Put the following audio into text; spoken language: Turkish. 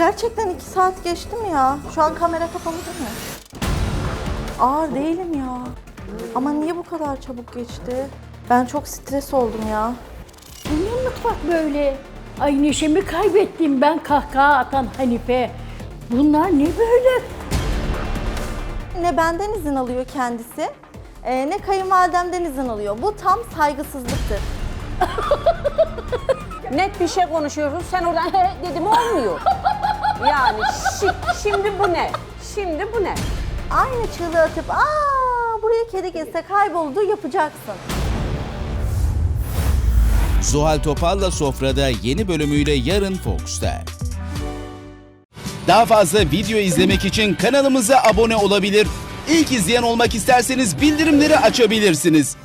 Gerçekten iki saat geçti mi ya? Şu an kamera kapalı değil mi? Ağır değilim ya. Ama niye bu kadar çabuk geçti? Ben çok stres oldum ya. Bu ne mutfak böyle? Ay neşemi kaybettim ben kahkaha atan Hanife. Bunlar ne böyle? Ne benden izin alıyor kendisi, e, ne kayınvalidemden izin alıyor. Bu tam saygısızlıktır. Net bir şey konuşuyoruz. Sen oradan he dedim olmuyor. Yani şi- şimdi bu ne? Şimdi bu ne? Aynı çığlığı atıp aa buraya kedi gezse kayboldu yapacaksın. Zuhal Topal'la Sofra'da yeni bölümüyle yarın Fox'ta. Daha fazla video izlemek için kanalımıza abone olabilir. İlk izleyen olmak isterseniz bildirimleri açabilirsiniz.